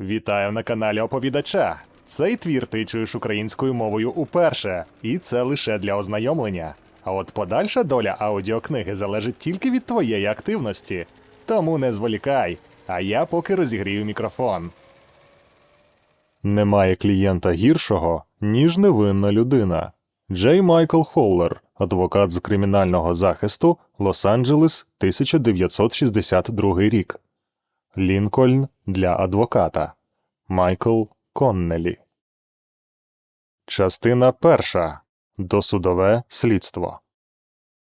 Вітаю на каналі Оповідача. Цей твір ти чуєш українською мовою уперше, і це лише для ознайомлення. А от подальша доля аудіокниги залежить тільки від твоєї активності. Тому не зволікай, а я поки розігрію мікрофон. Немає клієнта гіршого, ніж невинна людина. Джей Майкл Холлер, адвокат з кримінального захисту, Лос-Анджелес, 1962 рік. Лінкольн для адвоката Майкл Коннелі. Частина перша. Досудове слідство.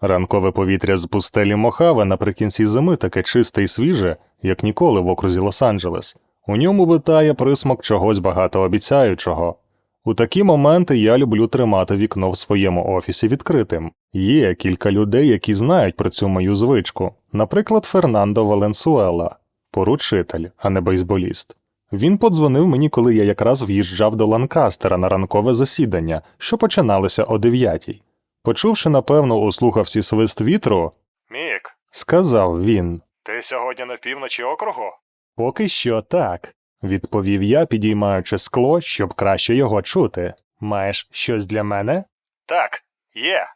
Ранкове повітря з пустелі Мохаве наприкінці зими таке чисте і свіже, як ніколи в окрузі Лос-Анджелес. У ньому витає присмак чогось багатообіцяючого. У такі моменти я люблю тримати вікно в своєму офісі відкритим. Є кілька людей, які знають про цю мою звичку, наприклад, Фернандо Валенсуела, поручитель, а не бейсболіст. Він подзвонив мені, коли я якраз в'їжджав до Ланкастера на ранкове засідання, що починалося о дев'ятій. Почувши, напевно, у слухавці свист вітру, Мік, сказав він. Ти сьогодні на півночі округу? Поки що так, відповів я, підіймаючи скло, щоб краще його чути. Маєш щось для мене? Так, є.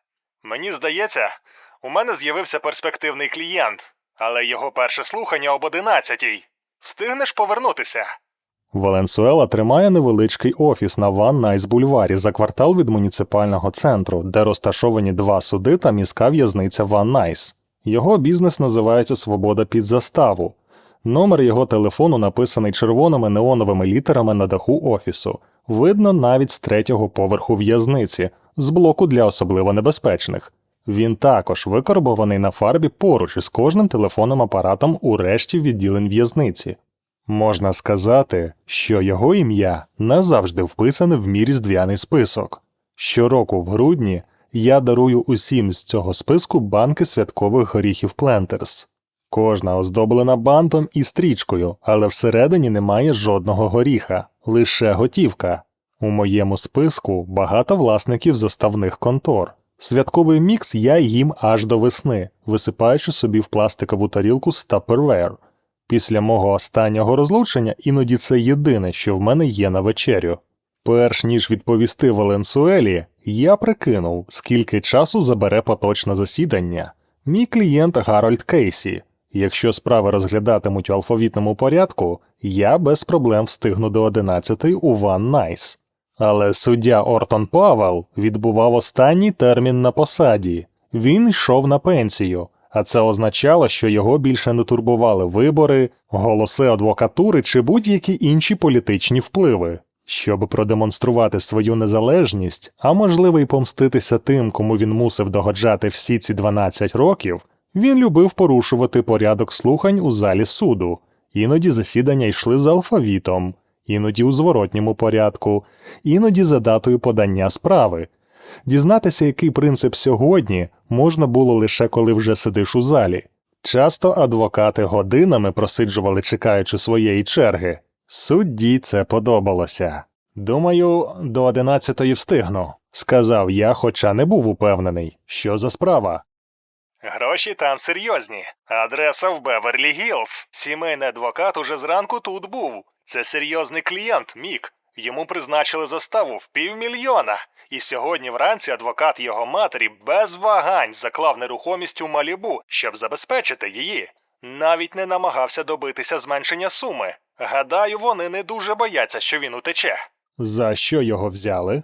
Мені здається, у мене з'явився перспективний клієнт, але його перше слухання об одинадцятій. Встигнеш повернутися? Валенсуела тримає невеличкий офіс на Ван Найс бульварі за квартал від муніципального центру, де розташовані два суди та міська в'язниця Ван Найс. Його бізнес називається Свобода під заставу. Номер його телефону написаний червоними неоновими літерами на даху офісу. Видно навіть з третього поверху в'язниці, з блоку для особливо небезпечних. Він також викарбований на фарбі поруч із кожним телефонним апаратом у решті відділень в'язниці. Можна сказати, що його ім'я назавжди вписане в мій різдвяний список. Щороку в грудні я дарую усім з цього списку банки святкових горіхів Плентерс. Кожна оздоблена бантом і стрічкою, але всередині немає жодного горіха, лише готівка. У моєму списку багато власників заставних контор. Святковий мікс я їм аж до весни, висипаючи собі в пластикову тарілку з Tupperware. Після мого останнього розлучення іноді це єдине, що в мене є на вечерю. Перш ніж відповісти Валенсуелі, я прикинув, скільки часу забере поточне засідання. Мій клієнт Гарольд Кейсі. Якщо справи розглядатимуть у алфавітному порядку, я без проблем встигну до 11 у Ван Найс. Але суддя Ортон Павел відбував останній термін на посаді. Він йшов на пенсію, а це означало, що його більше не турбували вибори, голоси адвокатури чи будь-які інші політичні впливи. Щоб продемонструвати свою незалежність, а можливо й помститися тим, кому він мусив догоджати всі ці 12 років, він любив порушувати порядок слухань у залі суду. Іноді засідання йшли за алфавітом, іноді у зворотньому порядку, іноді за датою подання справи. Дізнатися, який принцип сьогодні, можна було лише коли вже сидиш у залі. Часто адвокати годинами просиджували, чекаючи своєї черги. Судді це подобалося. Думаю, до одинадцятої встигну, сказав я, хоча не був упевнений, що за справа. Гроші там серйозні. Адреса в Беверлі Гілз. Сімейний адвокат уже зранку тут був. Це серйозний клієнт, Мік. Йому призначили заставу в півмільйона. І сьогодні вранці адвокат його матері без вагань заклав нерухомість у Малібу, щоб забезпечити її. Навіть не намагався добитися зменшення суми. Гадаю, вони не дуже бояться, що він утече. За що його взяли?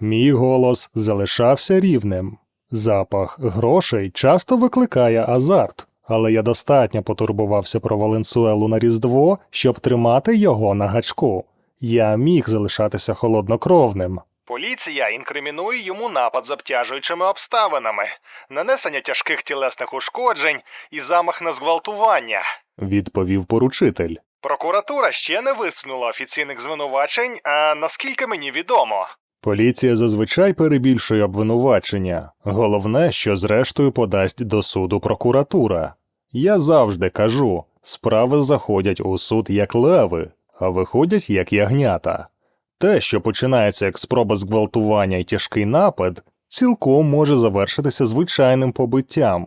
Мій голос залишався рівним. Запах грошей часто викликає азарт, але я достатньо потурбувався про Валенсуелу на Різдво, щоб тримати його на гачку. Я міг залишатися холоднокровним. Поліція інкримінує йому напад з обтяжуючими обставинами, нанесення тяжких тілесних ушкоджень і замах на зґвалтування, відповів поручитель. Прокуратура ще не висунула офіційних звинувачень, а наскільки мені відомо. Поліція зазвичай перебільшує обвинувачення. Головне, що зрештою подасть до суду прокуратура. Я завжди кажу, справи заходять у суд як леви, а виходять як ягнята. Те, що починається як спроба зґвалтування і тяжкий напад, цілком може завершитися звичайним побиттям.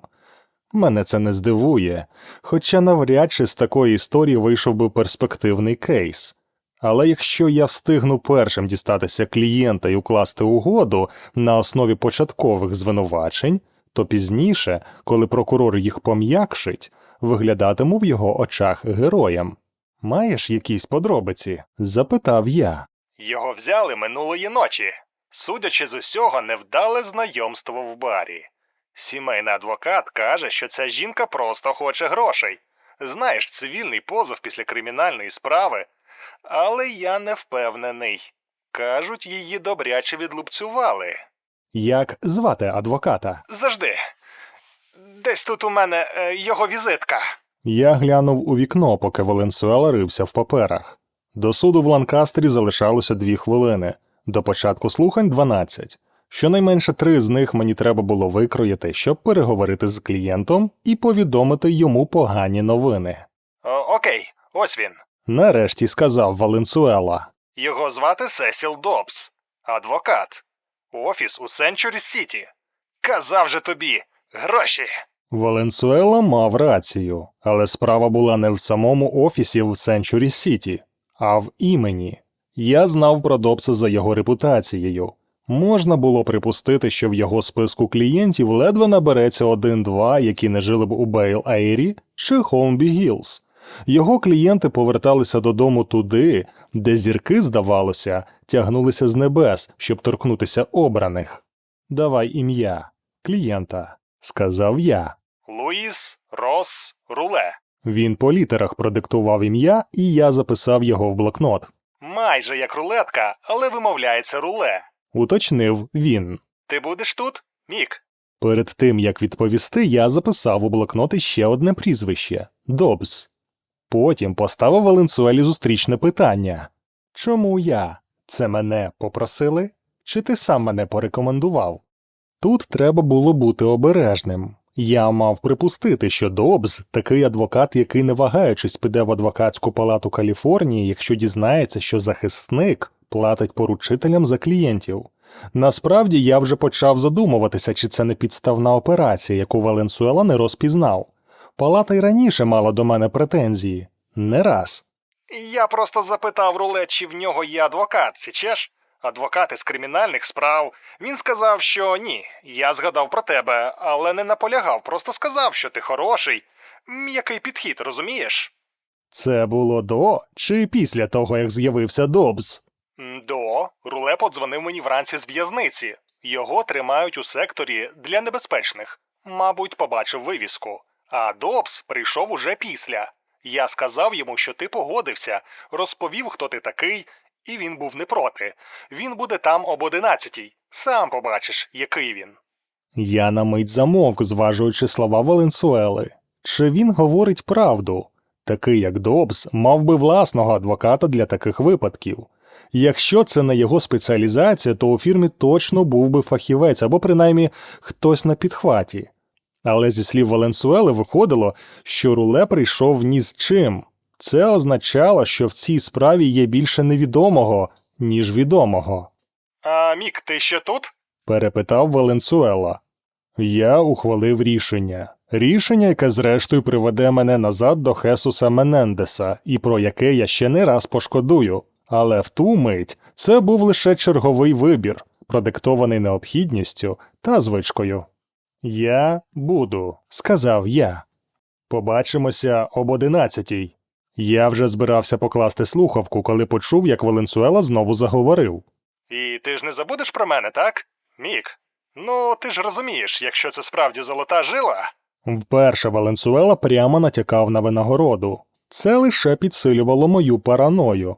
Мене це не здивує, хоча навряд чи з такої історії вийшов би перспективний кейс. Але якщо я встигну першим дістатися клієнта і укласти угоду на основі початкових звинувачень, то пізніше, коли прокурор їх пом'якшить, виглядатиму в його очах героєм. Маєш якісь подробиці? запитав я. Його взяли минулої ночі. Судячи з усього, невдале знайомство в барі. Сімейний адвокат каже, що ця жінка просто хоче грошей. Знаєш, цивільний позов після кримінальної справи. Але я не впевнений. Кажуть, її добряче відлупцювали. Як звати адвоката? Завжди. Десь тут у мене е, його візитка. Я глянув у вікно, поки Валенсуела рився в паперах. До суду в Ланкастері залишалося дві хвилини, до початку слухань 12. Щонайменше три з них мені треба було викроїти, щоб переговорити з клієнтом і повідомити йому погані новини. окей, ось він. Нарешті сказав Валенсуела. Його звати Сесіл Добс, адвокат. Офіс у Сенчурі Сіті. Казав же тобі, гроші. Валенсуела мав рацію, але справа була не в самому офісі в Сенчурі Сіті, а в імені. Я знав про Добса за його репутацією. Можна було припустити, що в його списку клієнтів ледве набереться один-два, які не жили б у Бейл Ейрі чи Холмбі Гілз. Його клієнти поверталися додому туди, де зірки, здавалося, тягнулися з небес, щоб торкнутися обраних. Давай ім'я клієнта, сказав я. Луїс Рос Руле. Він по літерах продиктував ім'я, і я записав його в блокнот. Майже як рулетка, але вимовляється руле, уточнив він. Ти будеш тут, Мік? Перед тим як відповісти, я записав у блокнот іще одне прізвище Добс. Потім поставив Валенсуелі зустрічне питання Чому я? Це мене попросили? Чи ти сам мене порекомендував? Тут треба було бути обережним. Я мав припустити, що Добс такий адвокат, який не вагаючись піде в адвокатську палату Каліфорнії, якщо дізнається, що захисник платить поручителям за клієнтів. Насправді я вже почав задумуватися, чи це не підставна операція, яку Валенсуела не розпізнав. Палата й раніше мала до мене претензії не раз. Я просто запитав рулет, чи в нього є адвокат, січеш? Адвокат із кримінальних справ. Він сказав, що ні. Я згадав про тебе, але не наполягав, просто сказав, що ти хороший. М'який підхід, розумієш? Це було до чи після того, як з'явився Добс? До. Руле подзвонив мені вранці з в'язниці. Його тримають у секторі для небезпечних. Мабуть, побачив вивіску. А Добс прийшов уже після. Я сказав йому, що ти погодився, розповів, хто ти такий, і він був не проти. Він буде там об одинадцятій. Сам побачиш, який він. Я на мить замовк, зважуючи слова Валенсуели. Чи він говорить правду? Такий, як Добс, мав би власного адвоката для таких випадків. Якщо це не його спеціалізація, то у фірмі точно був би фахівець або принаймні хтось на підхваті. Але зі слів Валенсуели виходило, що руле прийшов ні з чим. Це означало, що в цій справі є більше невідомого, ніж відомого. А Мік, ти ще тут? перепитав Валенсуела. Я ухвалив рішення. Рішення, яке зрештою приведе мене назад до Хесуса Менендеса, і про яке я ще не раз пошкодую. Але в ту мить це був лише черговий вибір, продиктований необхідністю та звичкою. Я буду, сказав я. Побачимося об одинадцятій. Я вже збирався покласти слухавку, коли почув, як Валенсуела знову заговорив. І ти ж не забудеш про мене, так? Мік? Ну, ти ж розумієш, якщо це справді золота жила. Вперше Валенсуела прямо натякав на винагороду. Це лише підсилювало мою параною.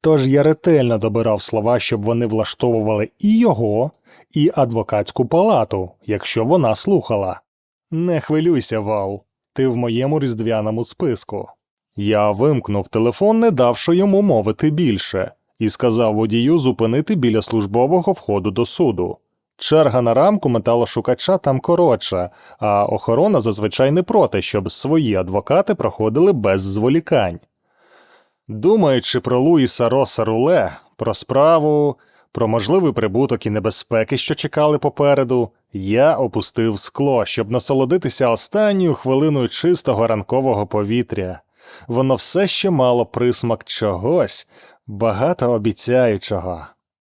Тож я ретельно добирав слова, щоб вони влаштовували і його, і адвокатську палату, якщо вона слухала. Не хвилюйся, Вал, ти в моєму різдвяному списку. Я вимкнув телефон, не давши йому мовити більше, і сказав водію зупинити біля службового входу до суду. Черга на рамку металошукача там коротша, а охорона зазвичай не проти, щоб свої адвокати проходили без зволікань. Думаючи про Луїса Роса Руле, про справу, про можливий прибуток і небезпеки, що чекали попереду, я опустив скло, щоб насолодитися останньою хвилиною чистого ранкового повітря. Воно все ще мало присмак чогось, Багато обіцяючого.